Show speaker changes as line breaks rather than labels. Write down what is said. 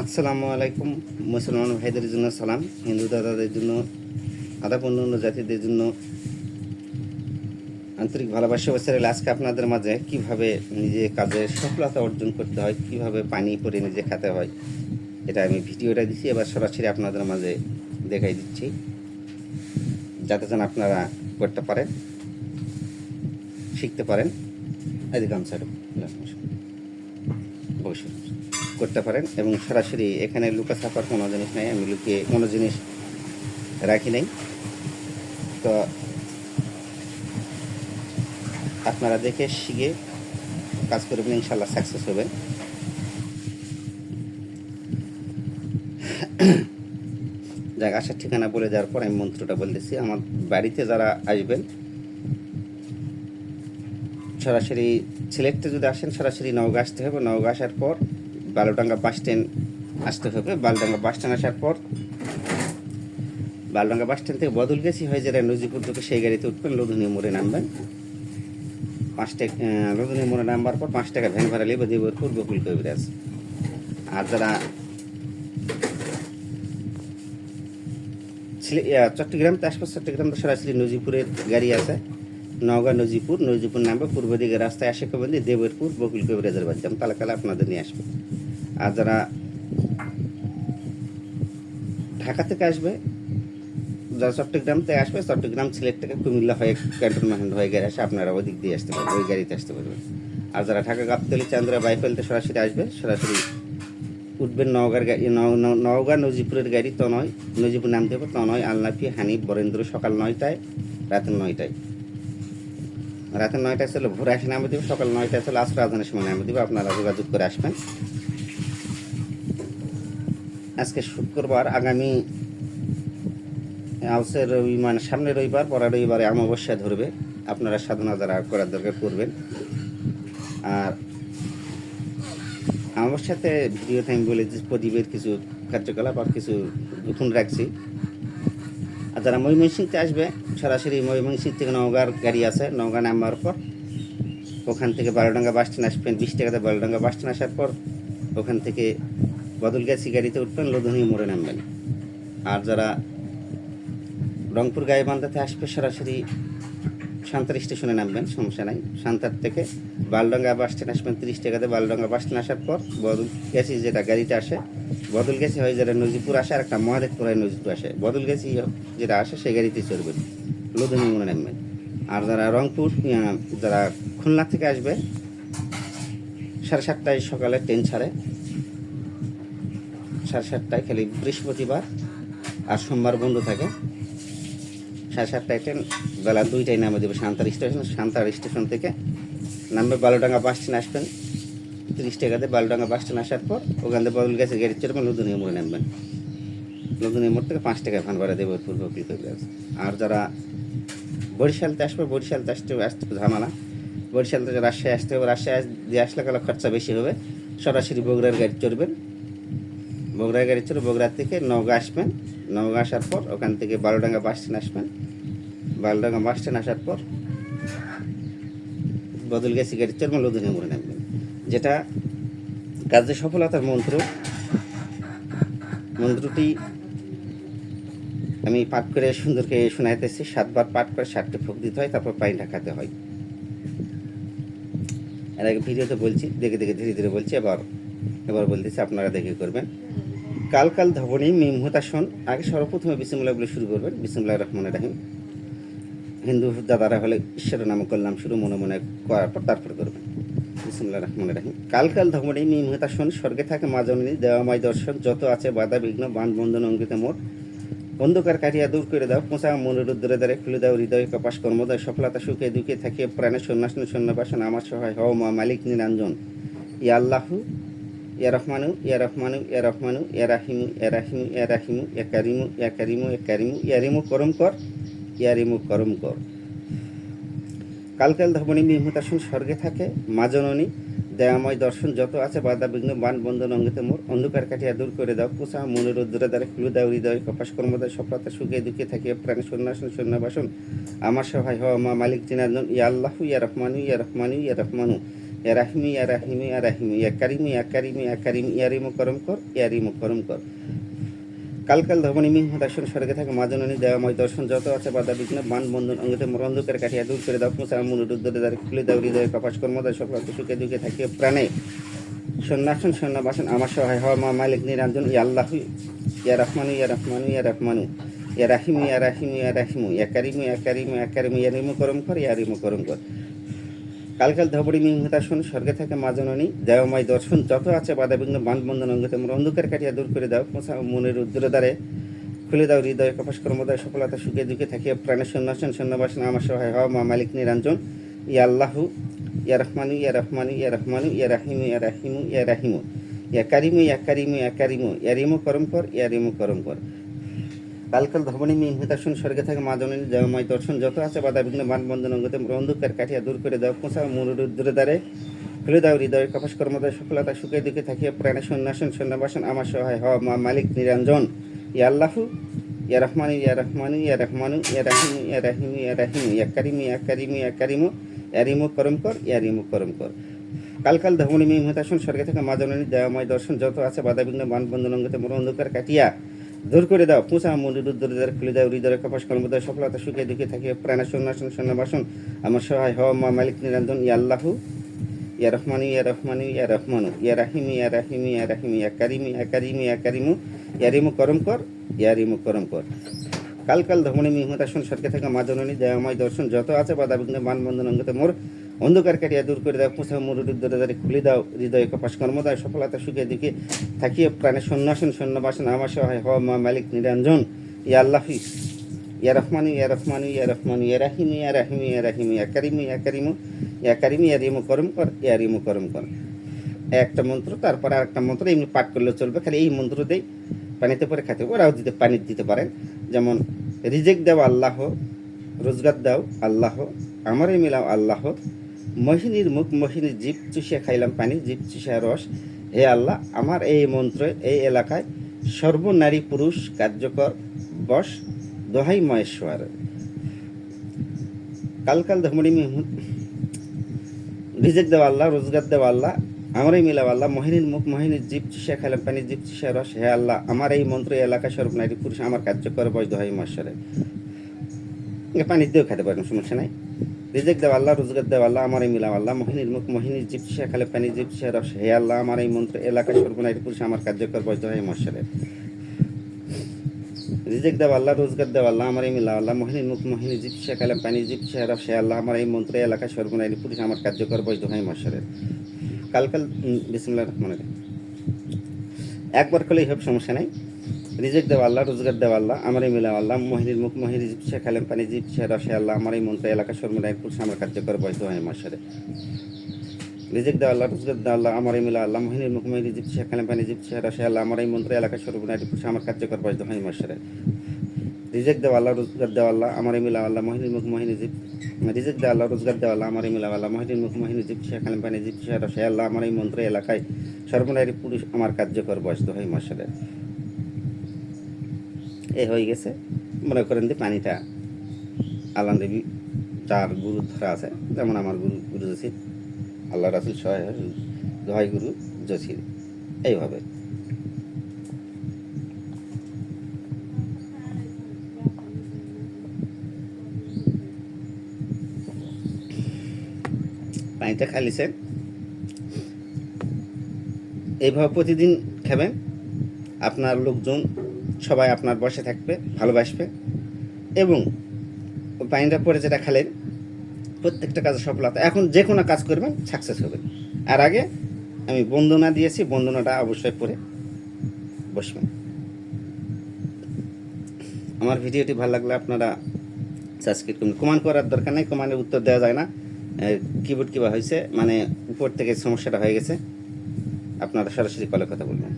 আসসালামু আলাইকুম, মুসলমান ভাইদের জন্য সালাম, হিন্দু দাদাদের জন্য আদাব অন্য জাতিদের জন্য। আন্তরিক ভালোবাসা বছরের আজকে আপনাদের মাঝে কীভাবে নিজে কাজে সফলতা অর্জন করতে হয়, কীভাবে পানি পরে নিজে খেতে হয়, এটা আমি ভিডিওটা দিচ্ছি এবার সরাসরি আপনাদের মাঝে দেখাই দিচ্ছি। যাতে যেন আপনারা করতে পারেন, শিখতে পারেন। গামছাটা বসে করতে পারেন এবং সরাসরি এখানে লুকা ছাপার কোনো জিনিস নাই, আমি লুকিয়ে কোনো জিনিস রাখি নাই। তো আপনারা দেখে শিখে কাজ করবেন ইনশাল্লাহ সাকসেস হবে। যাক, আসার ঠিকানা বলে দেওয়ার পর আমি মন্ত্রটা বলতেছি। আমার বাড়িতে যারা আসবেন, সরাসরি সিলেক্টে যদি আসেন, সরাসরি নওগাঁ আসতে হবে। নওগাঁ আসার পর বালুডাঙ্গা বাস স্ট্যান্ড আসতে হবে। বালুডাঙ্গা বাস স্ট্যান্ড আসার পর বালুডাঙ্গা বাস স্ট্যান্ড থেকে বদল গেছি, হয়ে যারা নজিপুর থেকে সেই গাড়িতে উঠবেন লধুনি মোড়ে নামবেন। পাঁচ টাকা লধুনি মোড়ে নামবার পর পাঁচ টাকা ভ্যান ভাড়া লিবে দেবরপুর বকুল কবিরাজ। আর যারা চট্টগ্রাম তাসপাস চট্টগ্রাম তো সরাসরি নজিপুরের গাড়ি আছে। নওগাঁ নজিপুর নজিপুর নামবে, পূর্ব দিকে রাস্তায় আসে কবেন দেবেরপুর বকুল কবিরাজের আমি তালাকালা আপনাদের নিয়ে আসব। আর যারা ঢাকা থেকে আসবে, যারা চট্টগ্রাম থেকে আসবে, চট্টগ্রাম সিলেট থেকে কুমিল্লা হয়ে ক্যান্টনমেন্ট হয়ে গেলে আসে আপনারা ওই দিক দিয়ে আসতে পারবেন, ওই গাড়িতে আসতে পারবেন। আর যারা ঢাকা, গাবতলি, চান্দ্রা বাইফেলতে সরাসরি আসবে, সরাসরি উঠবেন নওগাঁর গাড়ি নও- নও- নওগাঁ নজিপুরের গাড়ি, তো নয়, নজিপুর নামতে হবে তো নয়, আলনাফি, হানিফ, বরেন্দ্র, সকাল নয়টায়, রাতের নয়টায়। রাতের নয়টায় ছিল ভোর আসে নামে দেবে, সকাল নয়টায় ছিল আসর আজানের সময় নামে দেবে, আপনারা যোগাযোগ করে আসবেন। আজকে শুক্রবার আগামী আউসের রবি মানে সামনে রবিবার, পরের রবিবারে অমাবস্যা ধরবে। আপনারা সাধনা যারা করার দরকার করবেন। আর অমাবস্যাতে ভিডিওতে আমি দিচ্ছি প্রদীপের কিছু কার্যকলাপ আর কিছু গোপন রাখছি। আর যারা ময়মনসিংতে আসবে, সরাসরি ময়মনসিং থেকে নওগাঁর গাড়ি আছে, নওগাঁ নামার পর ওখান থেকে বারোডাঙ্গা বাস স্ট্যান্ড আসবেন, বিশ টাকাতে বারোডাঙ্গা বাস স্ট্যান্ড আসার পর ওখান থেকে বদলগাছি গাড়িতে উঠবেন লোধনী মোড়ে নামবেন। আর যারা রংপুর গাইবান্ধাতে আসবে, সরাসরি সান্তার স্টেশনে নামবেন, সমস্যা নাই। সান্তার থেকে বালডঙ্গা বাস স্ট্যান্ড আসবেন, তিরিশ টাকাতে। বালডঙ্গা বাস স্ট্যান্ড আসার পর বদল গেছি যেটা গাড়িটা আসে, বদল গেছি হয় যেটা নজিপুর আসে আর একটা মহাদেবপুর হয় নজিপুর আসে। বদল গেছি যেটা আসে, সেই গাড়িতে চড়বেন লোধনী মোড়ে নামবেন। আর যারা রংপুর যারা খুলনা থেকে আসবে, সাড়ে সাতটায় সকালে ট্রেন ছাড়ে। সাড়ে সাতটায় খালি। বৃহস্পতিবার আর সোমবার বন্ধ থাকে। সাড়ে সাতটায় ট্রেন বেলা দুইটায় নামে দেবে সান্তার স্টেশন। সান্তার স্টেশন থেকে নামবে বালুডাঙ্গা বাস স্ট্যান্ড আসবেন। তিরিশ টাকাতে বালুডাঙ্গা বাস স্ট্যান্ড আসার পর ওখান থেকে বদল গেছে গাড়ি চড়বেন লুদুনিয়া মোড়ে নামবেন। লুদুনিয়া মোড় থেকে পাঁচ টাকা ভান ভাড়া দেবে পূর্ব আর যারা বরিশালতে আসবে, বরিশালতে আসতে হবে, আসতে ঝামেলা। বরিশাল থেকে রাজশাহী আসতে হবে। রাজশাহী দিয়ে আসলে গেলে খরচা বেশি হবে। সরাসরি বগুড়ার গাড়ি চড়বেন। বগুড়ার গাড়ি চড়ে বগুড়া থেকে নওগাঁ আসবেন। নওগাঁ আসার পর ওখান থেকে বারোডাঙ্গা বাস স্ট্যান্ড আসবেন। বারোডাঙ্গা বাস স্ট্যান্ড আসার পর বদল গেছি গাড়ি চড়বেন লুধুনিয়া মোড়ে নামবেন, যেটা কাজে সফলতার মন্ত্র। মন্ত্রটি আমি পাঠ করে সুন্দরকে শোনাইতেছি, সাতবার পাঠ করে সাতটি ফুক দিতে হয়, তারপর পানিটা ঢাকাতে হয়। এর আগে ভিডিওতে বলছি, দেখে দেখে ধীরে ধীরে বলছি, এবার এবার বলতেছি, আপনারা দেখে করবেন। কাল কাল ধবনী মিমহুতাসন আগে সর্বপ্রথমে বলে শুরু করবেন। বিসমুল্লাহ রহমান রাহিম। হিন্দু দাদারা হলে ঈশ্বরের নামে করলাম শুরু, মনে মনে করার পর তারপর করবেন। বিসমুল্লাহ রহমান রাহিম। কাল কাল ধবনী মিমহুতাসন স্বর্গে থাকে মা জননী দেওয়াময় দর্শন যত আছে বাধা বিঘ্ন, বান বন্ধন অঙ্কিত মোট। অন্ধকার কাটিয়া দূর করে দাও পোঁচা মনের উদ্দরে দ্বারে খুলে দাও, হৃদয় কপাস, কর্মদয়, সফলতা, সুখে, দুঃখে থাকিয়ে প্রাণের সন্ন্যাসন সন্ন্যাবাসন আমার সহায় হও মা মালিক নিরঞ্জন। ইয়া আল্লাহু ইয়া রহমানু ইয়া রহমানু ইয়া রহমানু, ইয়া রাহিমু ইয়া রাহিমু ইয়া রাহিমু, ইয়া কারিমু কারিমু কারিমু রিমু করম কর, ইয়া রিমু করম কর। কালকাল ধবনী বিমুতাসন স্বর্গে থাকে, মা জননী, দয়াময় দর্শন যত আছে, বাধা বিঘ্ন, বান বন্ধন অঙ্গিত মোর, অন্ধকার কাটিয়া দূর করে দাও পোষা মনের উদ্দরে দ্বারা খুলে দাও, হৃদয়, কপাস, কর্মদয় সফলতা সুখে দুঃখে থাকিয়ে প্রাণী, সন্ন্যাসন, সন্ন্যাবাসন, আমার সহায় হওয়া মা মালিক, জিনার্দন, ইয়া আল্লাহু, ইয়া রহমানু ইয়া রহমানু ইয়া রহমানু। ইয়া রাহিমি ইয়া রাহিমি ইয়া রাহিমি ইয়া কারিমি ইয়া কারিমি ইয়া কারিম ইয়ারিমু করম কর ইয়ারিমু করম কর কাল কাল ধবনী মিহ দর্শন স্বর্গে থাকে মাজননী দেওয়াময় দর্শন যত আছে বাধা বিঘ্ন, বান বন্ধন, অঙ্গতে মোর অন্ধকার কাটিয়া দূর করে দাও মুসা মন রুদ্রে দ্বারে খুলে দাও হৃদয়ে কপাস কর্মদায় সকল সুখে দুঃখে থাকিয়ে প্রাণে। সন্ন্যাসন, সন্ন্যাবাসন, আমার সহায় হওয়া মা মালিক নিরঞ্জন, ইয়া আল্লাহ, ইয়া রহমানু ইয়া রহমানু ইয়া রহমানু। ইয়া রাহিমু ইয়া রাহিমু ইয়া রাহিমু ইয়া কারিমু ইয়া কারিমু ইয়া কারিমু ইয়া রিমু করম কর ইয়া রিমু করম কর। কালকাল ধবড়ি মিংহতাসন, স্বর্গে থাকে মা জননী দর্শন, যত আছে বাধা বিঘ্ন, বান বন্ধন অঙ্গতে মোর অন্ধকার কাটিয়া দূর করে দাও মোসা মনের উদ্দুরে দ্বারে। খুলে দাও হৃদয় কপাস কর্মদায় সফলতা, সুখে দুঃখে থাকিয়া প্রাণের সন্ন্যাসন, সন্ন্যাবাসন, আমার সহায় হওয়া মা মালিক নিরঞ্জন। ইয়া আল্লাহু, ইয়া রহমানু ইয়া রহমানু ইয়া রহমানু, ইয়া রাহিমু ইয়া রাহিমু ইয়া রাহিমু। ইয়া কারিমু ইয়া কারিমু ইয়া কারিমু, ইয়া রিমু করম কর, ইয়া রিমু করম কর। কালকাল ধবনী মিহিতাসন স্বর্গে থাকে মা জননী দেওময় দর্শন যত আছে বাধা বিঘ্ন, বান বন্ধন, অঙ্গতে অন্ধকার কাটিয়া দূর করে দাও। পোষা মনুরুদ্রে দ্বারে খুলে দাও হৃদয় কপাস কর্মদায় সফলতা সুখে দুঃখে থাকিয়া প্রাণে সন্ন্যাসন, সন্ন্যাবাসন, আমার সহায় হওয়া মা মালিক নিরঞ্জন। ইয়া আল্লাহু, ইয়া রহমানু ইয়া রহমানু ইয়া রহমানু, ইয়া রাহিমু ইয়া রাহিমু ইয়া রাহিমু, ইয়া কারিমু ইয়া কারিমু ইয়া কারিমু, ইয়া রিমু করম কর, ইয়া রিমু করম কর। কালকাল ধমনী মিহিতাসন স্বর্গে থেকে মা জননী দেওয়াময় দর্শন, যত আছে বাধা বিঘ্ন, বান বন্ধন, অঙ্গতে মোর অন্ধকার কাটিয়া দূর করে দাও। পুঁসা মন্দির উদ্দরে খুলে দাও হৃদয় কপাস কর্মদয় সফলতা সুখে দুঃখে থাকিয়ে প্রাণা সন্ন্যাসন সন্ন্যাবাসন আমার সহায় হওয়া মা মালিক নিরঞ্জন, ইয়া আল্লাহু। ইয়া রহমানু ইয়া রহমানু ইয়া রহমানু। ইয়া রাহিমু ইয়া রাহিমু ইয়া রাহিমু, ইয়া কারিমু ইয়া কারিমু ইয়া কারিমু। ইয়া রিমু করম কর, ইয়া রিমু করম কর। কাল কাল ধমনী মিহতাসন সরকে থাকা মা জননী, দয়াময় দর্শন, যত আছে বাধা বিঘ্ন বান বন্ধন অঙ্গতে মোর। অন্ধকার কাটিয়া দূর করে দাও পুঁসা মরুদ্দরে খুলে দাও, হৃদয় কপাস কর্মদায় সফলতা সুখে দিকে থাকিয়ে প্রাণে সন্ন্যাসন সন্ন্যাবাসন আমার সহায় হওয়া মা মালিক নিরঞ্জন, ইয়া আল্লাহি, ইয়া রহমানু ইয়া রহমানু ইয়া রহমানু, ইয়া রাহিমু ইয়া রাহিমু ইয়া রাহিমু, ইয়া কারিমু ইয়া কারিমু ইয়া কারিমু, ইয়া রিমু, করম কর, ইয়া রিমু, করম কর। একটা মন্ত্র, তারপর আর একটা মন্ত্র, এমনি পাঠ করলে চলবে, খালি এই মন্ত্র দেই, পানিতে পরে খাতে ওরাও দিতে, পানি দিতে পারেন। যেমন রিজেক্ট দাও আল্লাহ, রোজগার দাও আল্লাহ আমারই মিলাও আল্লাহ মহিনীর মুখ মহিনীর জীব চুষিয়া খাইলাম পানি, জীব চুষিয়া রস। হে আল্লাহ, আমার এই মন্ত্র, এই এলাকায় সর্বনারী পুরুষ, কার্যকর বস দোহাই মহেশ্বর। কালকাল ধমড়ি রিজেক্ট দেওয়া আল্লাহ, রোজগার দেওয়া আল্লাহ, আমারই মিলাও আল্লাহ। মহিনীর মুখ মহিনীর জীব চিষা খাইলাম পানি, জীব চিষা রস। হে আল্লাহ, আমার এই মন্ত্র, এই এলাকা সর্বনারী পুরুষ, আমার কার্যকর বস দোহাই মহেশ্বরে। পানি দিয়েও খেতে পারেন, সমস্যা নাই। রিজেক দেওয়া আল্লাহ, রোজগার দেওয়া আল্লাহ আমার এই মিলাম আল্লাহ। মোহিনীর মুখ, মোহিনীর জীব, সে খালে পানি জীব, সে রস, হে আল্লাহ আমার এই মন্ত্র এলাকা সর্বনারী পুরুষ আমার কার্যকর বৈধ হয় মশারের রিজেক দেওয়া আল্লাহ, রোজগার দেওয়া আল্লাহ আমার এই মিলাম আল্লাহ। মোহিনীর মুখ মোহিনী জীব, সে খালে পানি জীব, সে রস, হে আল্লাহ আমার এই মন্ত্র এলাকা সর্বনারী পুরুষ আমার কার্যকর বৈধ হয় মশারের কালকাল বিসমুল্লাহ রহমান একবার করলেই হবে সমস্যা নাই। রিজেক্ট দেওয়া আল্লাহ, রোজগার দেওয়া আল্লাহ, আমারই মিলাম আল্লাহ মহিনীর মুখ মহিনী জীব সে খালেম পানি জীব সে রসে আল্লাহ আমার এই মন্ত্র এলাকা সর্বনায় পুরুষ আমার কার্যকর বৈধ হয় মাসারে রিজেক্ট দেওয়া আল্লাহ, রোজগার দেওয়া আল্লাহ আমার এই মিলা আল্লাহ মহিনীর মুখ মহিনী জীব সে খালেম পানি জীব সে রসে আল্লাহ আমার এই মন্ত্র এলাকা সর্বনায় পুরুষ আমার কার্যকর বৈধ হয় মাসারে রিজেক্ট দেওয়া আল্লাহ, রোজগার দেওয়া আল্লাহ আমার এই মিলা আল্লাহ মহিনীর মুখ মহিনী জীব রিজেক্ট দেওয়া আল্লাহ, রোজগার দেওয়া আল্লাহ আমার এই মিলা আল্লাহ মহিনীর মুখ মহিনী জীব সে খালেম পানি জীব সে রসে আল্লাহ আমার এই মন্ত্র এলাকায় সর্বনারী পুরুষ আমার কার্যকর বয়স্ত হয় মাসারে এ হয়ে গেছে। মনে করেন যে পানিটা আল্লাহ দেবী চার গুরু ধরা আছে। যেমন আমার গুরু গুরু জসির। আল্লাহ রাসুল সহায় গুরু জসির। এইভাবে। পানিটা খালিছেন এইভাবে প্রতিদিন খাবেন। আপনার লোকজন সবাই আপনার বসে থাকবে, ভালোবাসবে। এবং ওই পানিটা পরে যেটা খেলেন, প্রত্যেকটা কাজে সফলতা। এখন যে কোনো কাজ করবেন সাকসেস হবে। আর আগে আমি বন্দনা দিয়েছি, বন্দনাটা অবশ্যই পরে বসবেন আমার ভিডিওটি ভালো লাগলে আপনারা সাবস্ক্রাইব করুন। কমান করার দরকার নেই কমানের উত্তর দেওয়া যায় না। কিবোর্ড কিবা হয়েছে মানে উপর থেকে সমস্যাটা হয়ে গেছে। আপনারা সরাসরি কলে কথা বলবেন।